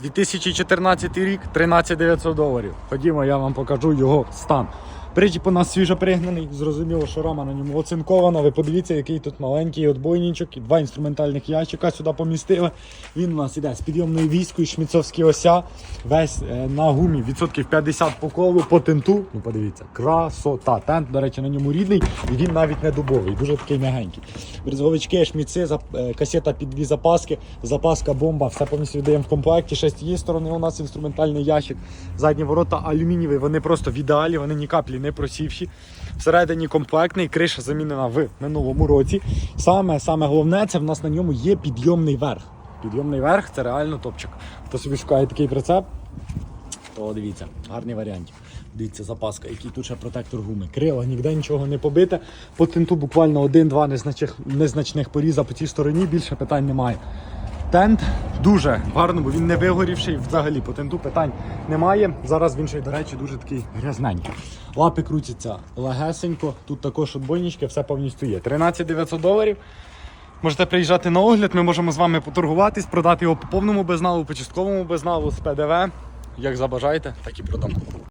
2014 рік, 13 900 доларів. Ходімо, я вам покажу його стан. Причіп у нас свіжо пригнаний, зрозуміло, що рама на ньому оцинкована. Ви подивіться, який тут маленький отбойничок і два інструментальних ящика сюди помістили. Він у нас іде з підйомною війською, шміцовські ося, весь е, на гумі, відсотків 50 по колу, по тенту. Ну подивіться, красота. Тент, до речі, на ньому рідний, і він навіть не дубовий, дуже такий м'ягенький. Брезговички, шміци, зап- е, касета під дві запаски, запаска, бомба, все повністю віддаємо в комплекті. Ще з тієї сторони у нас інструментальний ящик. Задні ворота алюмінієві, вони просто в ідеалі, вони ні каплі не просівші. Всередині комплектний, криша замінена в минулому році. Саме, саме головне, це в нас на ньому є підйомний верх. Підйомний верх це реально топчик. Хто собі шукає такий прицеп, то дивіться, гарний варіант. Дивіться, запаска, який тут ще протектор гуми. Крила, ніде нічого не побите. По тенту буквально один-два незначних, незначних поріза по цій стороні, більше питань немає. Тент дуже гарно, бо він не вигорівший. Взагалі по тенту питань немає. Зараз він ще й, до речі, дуже такий грязненький. Лапи крутяться легесенько. Тут також отбойнички, все повністю є. 13 900 доларів. Можете приїжджати на огляд, ми можемо з вами поторгуватись, продати його по повному безналу, по частковому безналу з ПДВ. Як забажаєте, так і продамо.